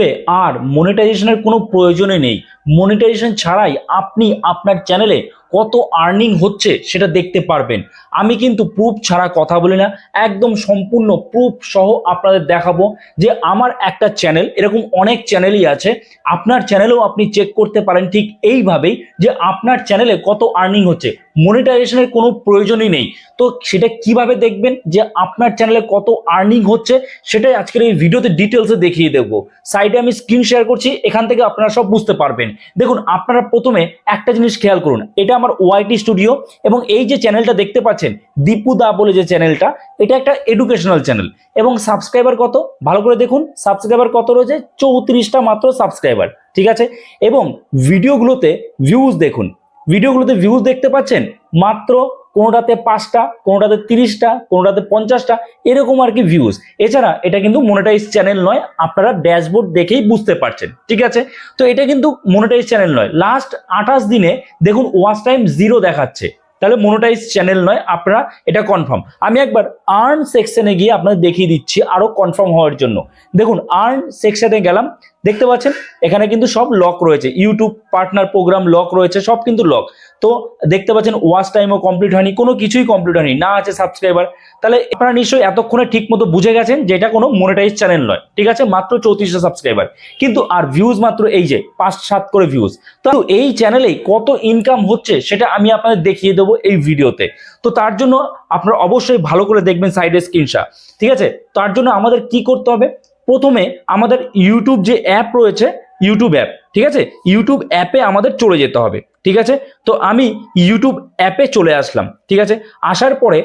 ইউটিউবে আর মনিটাইজেশনের কোনো প্রয়োজনই নেই। মনিটাইজেশন ছাড়াই আপনি আপনার চ্যানেলে কত আর্নিং হচ্ছে সেটা দেখতে পারবেন। আমি কিন্তু প্রুফ ছাড়া কথা বলি না, একদম সম্পূর্ণ প্রুফ সহ আপনাদের দেখাবো যে আমার একটা চ্যানেল এরকম অনেক চ্যানেলই আছে, আপনার চ্যানেলেও আপনি চেক করতে পারেন ঠিক এইভাবেই যে আপনার চ্যানেলে কত আর্নিং হচ্ছে। মনিটাইজেশনের কোনো প্রয়োজনই নেই। তো সেটা কীভাবে দেখবেন যে আপনার চ্যানেলে কত আর্নিং হচ্ছে, সেটাই আজকের এই ভিডিওতে ডিটেলসে দেখিয়ে দেবো। সাইডে আমি স্ক্রিন শেয়ার করছি, এখান থেকে আপনারা সব বুঝতে পারবেন। দেখুন, আপনারা প্রথমে একটা জিনিস খেয়াল করুন, এটা আমার ওয়াইটি স্টুডিও এবং এই যে চ্যানেলটা দেখতে পাচ্ছেন, দীপু দা বলে যে চ্যানেলটা এটা একটা এডুকেশনাল চ্যানেল এবং সাবস্ক্রাইবার কত? ভালো করে দেখুন সাবস্ক্রাইবার কত রয়েছে? চৌত্রিশটা মাত্র সাবস্ক্রাইবার ঠিক আছে? এবং ভিডিওগুলোতে ভিউজ দেখুন। ভিডিওগুলোতে ভিউজ দেখতে পাচ্ছেন মাত্র কোনোটাতে পাঁচটা, কোনোটাতে তিরিশটা, কোনোটাতে পঞ্চাশটা, এরকম আর কি ভিউজ এছাড়া এটা কিন্তু মনিটাইজ চ্যানেল নয়, আপনারা ড্যাশবোর্ড দেখেই বুঝতে পারছেন, ঠিক আছে? তো এটা কিন্তু মনিটাইজ চ্যানেল নয়। লাস্ট আঠাশ দিনে দেখুন ওয়াচ টাইম জিরো দেখাচ্ছে। তাহলে মনোটাইজ চ্যানেল নয়, আপনারা এটা কনফার্ম আমি একবার আর্ন সেকশনে গিয়ে আপনাদের দেখিয়ে দিচ্ছি, আরও কনফার্ম হওয়ার জন্য। দেখুন আর্ন সেকশনে গেলাম দেখতে পাচ্ছেন? এখানে কিন্তু সব লক রয়েছে। ইউটিউব পার্টনার প্রোগ্রাম লক রয়েছে, সব কিন্তু লক তো দেখতে পাচ্ছেন ওয়াচ টাইমও কমপ্লিট হয়নি, কোনো কিছুই কমপ্লিট হয়নি, না আছে সাবস্ক্রাইবার তাহলে আপনারা নিশ্চয়ই এতক্ষণে ঠিক মতো বুঝে গেছেন যে এটা কোনো মনিটাইজ চ্যানেল নয়। ঠিক আছে? মাত্র চৌত্রিশটা সাবস্ক্রাইবার কিন্তু আর ভিউজ মাত্র এই যে, পাঁচ সাত করে ভিউজ তো এই চ্যানেলে কত ইনকাম হচ্ছে সেটা আমি আপনাদের দেখিয়ে দেবো এই ভিডিওতে। তো তার জন্য আপনারা অবশ্যই ভালো করে দেখবেন সাইডে স্ক্রিনশট ঠিক আছে? তার জন্য আমাদের কি করতে হবে? প্রথমে আমাদের ইউটিউব যে অ্যাপ রয়েছে ইউটিউব অ্যাপ ঠিক আছে? ইউটিউব অ্যাপে আমাদের চলে যেতে হবে, ঠিক আছে? তো আমি ইউটিউব অ্যাপে চলে আসলাম, ঠিক আছে? আসার পরে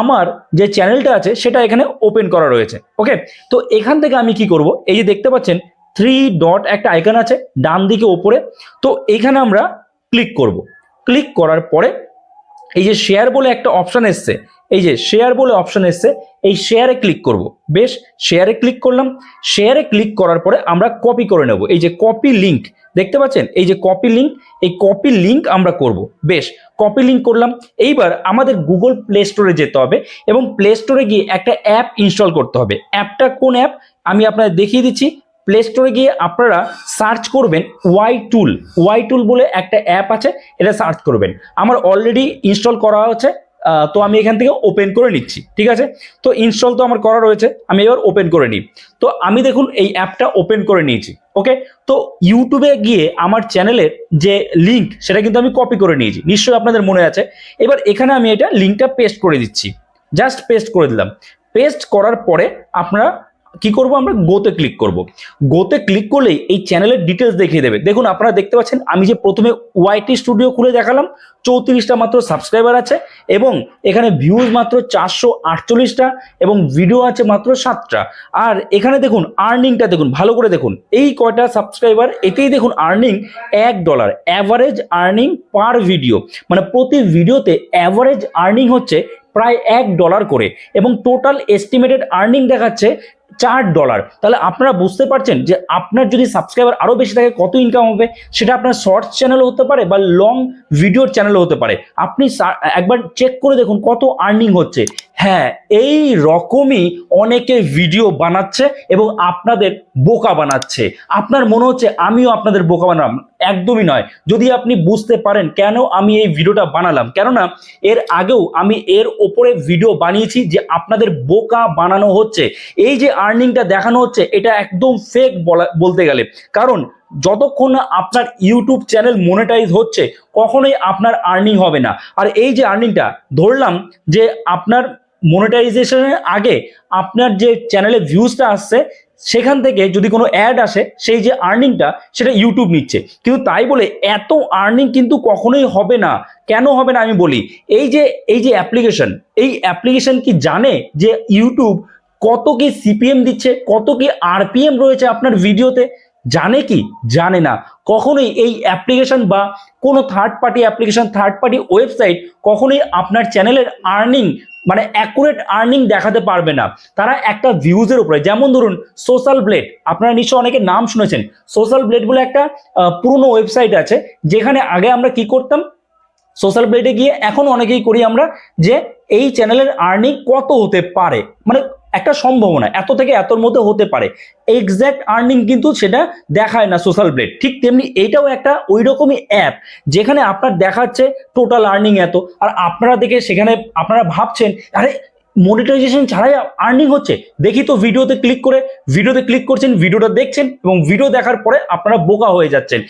আমার যে চ্যানেলটা আছে, সেটা এখানে ওপেন করা রয়েছে ওকে তো এখান থেকে আমি কি করব? এই যে দেখতে পাচ্ছেন থ্রি ডট একটা আইকন আছে, ডান দিকে ওপরে। তো এখানে আমরা ক্লিক করব। ক্লিক করার পরে এই যে শেয়ার বলে একটা অপশন এসছে এই যে শেয়ার বলে অপশন এসছে, এই শেয়ারে ক্লিক করব। বেশ শেয়ারে ক্লিক করলাম। শেয়ারে ক্লিক করার পরে আমরা কপি করে নেব। এই যে কপি লিংক দেখতে পাচ্ছেন? এই যে কপি লিংক এই কপি লিংক আমরা করব। বেশ কপি লিংক করলাম। এইবার আমাদের গুগল প্লে স্টোরে যেতে হবে এবং প্লে স্টোরে গিয়ে একটা অ্যাপ ইনস্টল করতে হবে। অ্যাপটা কোন অ্যাপ আমি আপনাদের দেখিয়ে দিচ্ছি। প্লে স্টোরে গিয়ে আপনারা সার্চ করবেন ওয়াই টুল ওয়াই টুল বলে একটা অ্যাপ আছে, এটা সার্চ করবেন। আমার অলরেডি ইনস্টল করা আছে। তো আমি এখান থেকে ওপেন করে নিচ্ছি, ঠিক আছে? তো ইনস্টল তো আমার করা রয়েছে, আমি এবার ওপেন করে নিই। তো আমি দেখুন এই অ্যাপটা ওপেন করে নিয়েছি ওকে তো ইউটিউবে গিয়ে আমার চ্যানেলের যে লিঙ্ক সেটা কিন্তু আমি কপি করে নিয়েছি, নিশ্চয়ই আপনাদের মনে আছে। এবার এখানে আমি এটা লিঙ্কটা পেস্ট করে দিচ্ছি জাস্ট পেস্ট করে দিলাম। পেস্ট করার পরে আপনারা কি করব? আমরা গোতে ক্লিক করব। গোতে ক্লিক করলেই এই চ্যানেলের ডিটেলস দেখিয়ে দেবে। দেখুন, আপনারা দেখতে পাচ্ছেন, আমি যে প্রথমে ওয়াইটি স্টুডিও খুলে দেখালাম, চৌত্রিশটা মাত্র সাবস্ক্রাইবার আছে এবং এখানে ভিউজ মাত্র চারশো আটচল্লিশটা এবং ভিডিও আছে মাত্র সাতটা। আর এখানে দেখুন আর্নিংটা দেখুন, ভালো করে দেখুন। এই কয়টা সাবস্ক্রাইবার এতেই দেখুন আর্নিং এক dollar average earning per video মানে প্রতি ভিডিওতে অ্যাভারেজ আর্নিং হচ্ছে প্রায় এক ডলার করে। এবং টোটাল এস্টিমেটেড আর্নিং দেখাচ্ছে চার ডলার তাহলে আপনারা বুঝতে পারছেন যে আপনার যদি সাবস্ক্রাইবার আরও বেশি থাকে, কত ইনকাম হবে? সেটা আপনার শর্টস চ্যানেলও হতে পারে বা লং ভিডিওর চ্যানেলও হতে পারে। আপনি একবার চেক করে দেখুন কত আর্নিং হচ্ছে। হ্যাঁ এই রকমই অনেকে ভিডিও বানাচ্ছে এবং আপনাদের বোকা বানাচ্ছে। আপনার মনে হচ্ছে আমিও আপনাদের বোকা বানালাম। একদমই নয়। যদি আপনি বুঝতে পারেন কেন আমি এই ভিডিওটা বানালাম, কেননা এর আগেও আমি এর ওপরে ভিডিও বানিয়েছি যে আপনাদের বোকা বানানো হচ্ছে। এই যে আর্নিংটা দেখানো হচ্ছে, এটা একদম ফেক বলা, বলতে গেলে। কারণ যতক্ষণ না আপনার ইউটিউব চ্যানেল মনিটাইজ হচ্ছে, কখনোই আপনার আর্নিং হবে না। আর এই যে আর্নিংটা ধরলাম যে আপনার মনিটাইজেশনের আগে আপনার যে চ্যানেলে ভিউজটা আসছে, সেখান থেকে যদি কোনো অ্যাড আসে, সেই যে আর্নিংটা সেটা ইউটিউব নিচ্ছে। কিন্তু তাই বলে এত আর্নিং কিন্তু কখনোই হবে না। কেন হবে না আমি বলি। এই যে এই যে অ্যাপ্লিকেশন এই অ্যাপ্লিকেশন কি জানে যে ইউটিউব কত কি সিপিএম দিচ্ছে, কত কি আরপিএম রয়েছে আপনার ভিডিওতে জানে কি? জানে না। কখনোই এই অ্যাপ্লিকেশন বা কোনো third party application third party website কখনোই আপনার চ্যানেলের আর্নিং মানে অ্যাকুরেট আর্নিং দেখাতে পারবে না। তারা একটা ভিউজের উপরে, যেমন ধরুন সোশ্যাল ব্লেড আপনারা নিশ্চয় অনেকে নাম শুনেছেন। সোশ্যাল ব্লেড বলে একটা পুরনো ওয়েবসাইট আছে, যেখানে আগে আমরা কি করতাম? সোশ্যাল ব্লেডে গিয়ে এখন অনেকেই করি আমরা যে এই চ্যানেলের আর্নিং কত হতে পারে? মানে একটা সম্ভাবনা, এত থেকে এতর মধ্যে হতে পারে। এক্স্যাক্ট আর্নিং কিন্তু সেটা দেখায় না সোশ্যাল ব্লেড ঠিক তেমনি এটাও একটা ওই রকমই অ্যাপ যেখানে আপনার দেখাচ্ছে টোটাল আর্নিং এত। আর আপনারা দেখে সেখানে আপনারা ভাবছেন, আরে মনিটাইজেশন ছাড়াই আর্নিং হচ্ছে। দেখি তো ভিডিওতে ক্লিক করে ভিডিওতে ক্লিক করছেন ভিডিওটা দেখছেন এবং ভিডিও দেখার পরে আপনারা বোকা হয়ে যাচ্ছেন।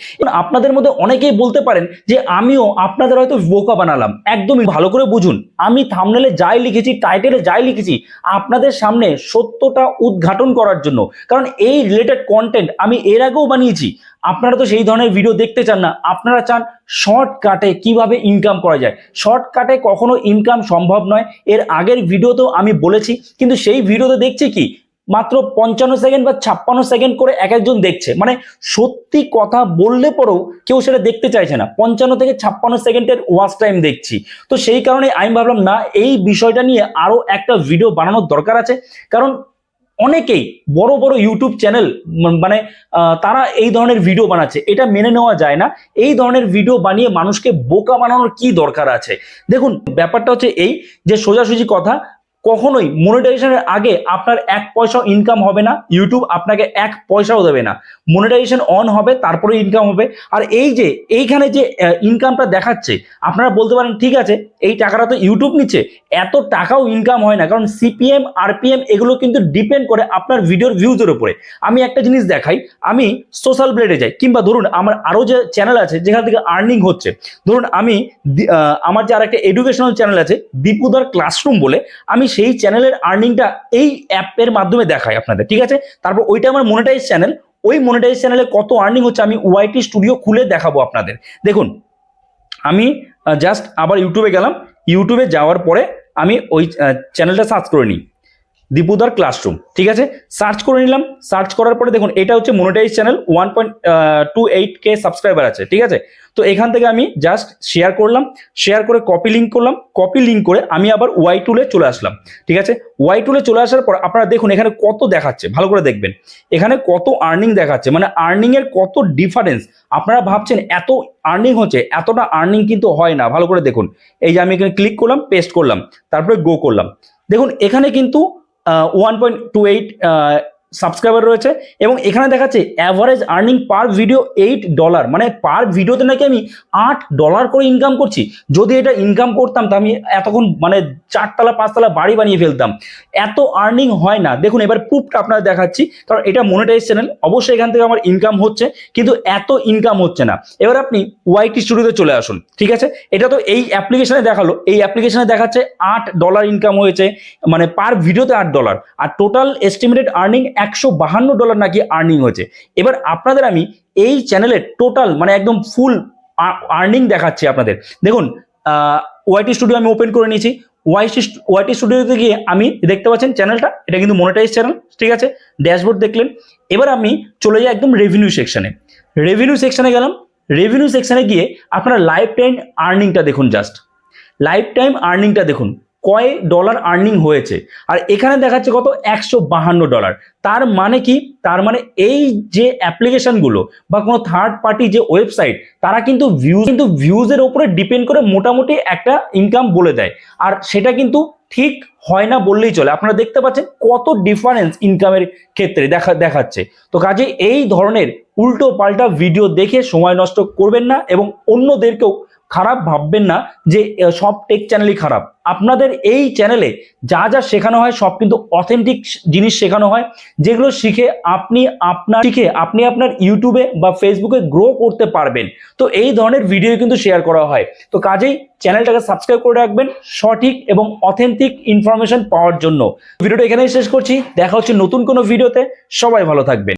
আপনাদের মধ্যে অনেকেই বলতে পারেন যে, আমিও আপনাদের হয়তো বোকা বানালাম। একদমই ভালো করে বুঝুন। আমি থামনেলে যাই লিখেছি টাইটেলে যাই লিখেছি, আপনাদের সামনে সত্যটা উদ্ঘাটন করার জন্য। কারণ এই রিলেটেড কন্টেন্ট আমি এর আগেও বানিয়েছি। আপনারা তো সেই ধরনের ভিডিও দেখতে চান না। আপনারা চান শর্টকাটে কীভাবে ইনকাম করা যায়? শর্টকাটে কখনো ইনকাম সম্ভব নয়। এর আগের ভিডিওতেও আমি বলেছি, কিন্তু সেই ভিডিওতে দেখছি কি? মাত্র পঞ্চান্ন সেকেন্ড বা ছাপ্পান্ন সেকেন্ড করে এক একজন দেখছে। মানে সত্যি কথা বললে পরেও কেউ সেটা দেখতে চাইছে না। পঞ্চান্ন থেকে ছাপ্পান্ন সেকেন্ডের ওয়াচ টাইম দেখছি। তো সেই কারণে আমি ভাবলাম, না, এই বিষয়টা নিয়ে আরও একটা ভিডিও বানানোর দরকার আছে। কারণ অনেকেই বড় বড় ইউটিউব চ্যানেল মানে তারা এই ধরনের ভিডিও বানাচ্ছে। এটা মেনে নেওয়া যায় না। এই ধরনের ভিডিও বানিয়ে মানুষকে বোকা বানানোর কি দরকার আছে? দেখুন, ব্যাপারটা হচ্ছে এই যে সোজাসুজি কথা কখনোই মনিটাইজেশনের আগে আপনার এক পয়সাও ইনকাম হবে না ইউটিউব আপনাকে এক পয়সাও দেবে না। মনিটাইজেশন অন হবে, তারপরে ইনকাম হবে। আর এই যে, এইখানে যে ইনকামটা দেখাচ্ছে, আপনারা বলতে পারেন, ঠিক আছে, এই টাকাটা তো ইউটিউব নিচ্ছে, এত টাকাও ইনকাম হয় না। কারণ সিপিএম আরপিএম এগুলো কিন্তু ডিপেন্ড করে আপনার ভিডিওর ভিউজের উপরে। আমি একটা জিনিস দেখাই, আমি সোশ্যাল ব্লেডে যাই, কিংবা ধরুন আমার আরও যে চ্যানেল আছে, যেখান থেকে আর্নিং হচ্ছে, ধরুন আমি আমার যে আর একটা এডুকেশনাল চ্যানেল আছে দীপুদার ক্লাসরুম বলে, আমি সেই চ্যানেলের আর্নিংটা এই অ্যাপের মাধ্যমে দেখায় আপনাদের, ঠিক আছে? তারপর ওইটা আমার মনিটাইজ চ্যানেল ওই মনিটাইজ চ্যানেলে কত আর্নিং হচ্ছে আমি ওয়াইটি স্টুডিও খুলে দেখাবো আপনাদের। দেখুন, আমি জাস্ট আবার ইউটিউবে গেলাম ইউটিউবে যাওয়ার পরে আমি ওই চ্যানেলটা সার্চ করে নিই। দীপুদার ক্লাসরুম, ঠিক আছে? সার্চ করে নিলাম সার্চ করার পরে দেখুন, এটা হচ্ছে monetize channel one point two eight K subscriber আছে, ঠিক আছে? তো এখান থেকে আমি জাস্ট শেয়ার করলাম শেয়ার করে কপি লিঙ্ক করলাম কপি লিঙ্ক করে আমি আবার ওয়াই টুলে চলে আসলাম, ঠিক আছে? ওয়াই টুলে চলে আসার পর আপনারা দেখুন, এখানে কত দেখাচ্ছে, ভালো করে দেখবেন। এখানে কত আর্নিং দেখাচ্ছে মানে আর্নিং এর কত ডিফারেন্স আপনারা ভাবছেন, এত আর্নিং হচ্ছে, এতটা আর্নিং কিন্তু হয় না, ভালো করে দেখুন। এই যে আমি এখানে ক্লিক করলাম পেস্ট করলাম, তারপরে গো করলাম। দেখুন, এখানে কিন্তু one point two eight subscriber রয়েছে এবং এখানে দেখাচ্ছে average earning per video eight dollar মানে পার ভিডিওতে নাকি আমি আট ডলার করে ইনকাম করছি। যদি এটা ইনকাম করতাম তা আমি এতক্ষণ মানে চারতলা, পাঁচতলা বাড়ি বানিয়ে ফেলতাম। এত আর্নিং হয় না। দেখুন, এবার প্রুফটা আপনারা দেখাচ্ছি। কারণ এটা মনিটাইজ চ্যানেল অবশ্যই এখান থেকে আমার ইনকাম হচ্ছে, কিন্তু এত ইনকাম হচ্ছে না। এবার আপনি ওয়াইটি স্টুডিওতে চলে আসুন, ঠিক আছে? এটা তো এই অ্যাপ্লিকেশনে দেখাল। এই অ্যাপ্লিকেশনে দেখাচ্ছে আট ডলার ইনকাম হয়েছে মানে পার ভিডিওতে আট ডলার আর টোটাল এস্টিমেটেড আর্নিং একশো বাহান্ন ডলার নাকি আর্নিং হয়েছে। এবার আপনাদের আমি এই চ্যানেলের টোটাল মানে একদম ফুল আর্নিং দেখাচ্ছি আপনাদের। দেখুন ওয়াইটি স্টুডিও আমি ওপেন করে নিয়েছি। ওয়াইটি ওয়াইটি স্টুডিওতে গিয়ে আমি দেখতে পাচ্ছেন চ্যানেলটা এটা কিন্তু মনিটাইজ চ্যানেল ঠিক আছে? ড্যাশবোর্ড দেখলেন। এবার আমি চলে যাই একদম রেভিনিউ সেকশানে রেভিনিউ সেকশানে গেলাম। রেভিনিউ সেকশানে গিয়ে আপনারা লাইফ টাইম আর্নিংটা দেখুন জাস্ট লাইফ টাইম আর্নিংটা দেখুন। কয় ডলার আর্নিং হয়েছে? আর এখানে দেখাচ্ছে কত? একশো বাহান্ন ডলার তার মানে কি? তার মানে এই যে অ্যাপ্লিকেশনগুলো বা কোনো থার্ড পার্টি যে ওয়েবসাইট তারা কিন্তু ভিউজ কিন্তু ভিউজের ওপরে ডিপেন্ড করে মোটামুটি একটা ইনকাম বলে দেয়। আর সেটা কিন্তু ঠিক হয় না বললেই চলে। আপনারা দেখতে পাচ্ছেন কত ডিফারেন্স ইনকামের ক্ষেত্রে দেখা, দেখাচ্ছে। তো কাজে এই ধরনের উল্টো পাল্টা ভিডিও দেখে সময় নষ্ট করবেন না এবং অন্যদেরকেও খারাপ ভাববেন না যে সব টেক চ্যানেলই খারাপ। আপনাদের এই চ্যানেলে যা যা শেখানো হয়, সব কিন্তু অথেন্টিক জিনিস শেখানো হয়, যেগুলো শিখে আপনি আপনার, শিখে আপনি আপনার ইউটিউবে বা ফেসবুকে গ্রো করতে পারবেন। তো এই ধরনের ভিডিও কিন্তু শেয়ার করা হয়। তো কাজেই চ্যানেলটাকে সাবস্ক্রাইব করে রাখবেন, সঠিক এবং অথেন্টিক ইনফরমেশন পাওয়ার জন্য। ভিডিওটা এখানেই শেষ করছি। দেখা হচ্ছে নতুন কোনো ভিডিওতে সবাই ভালো থাকবেন।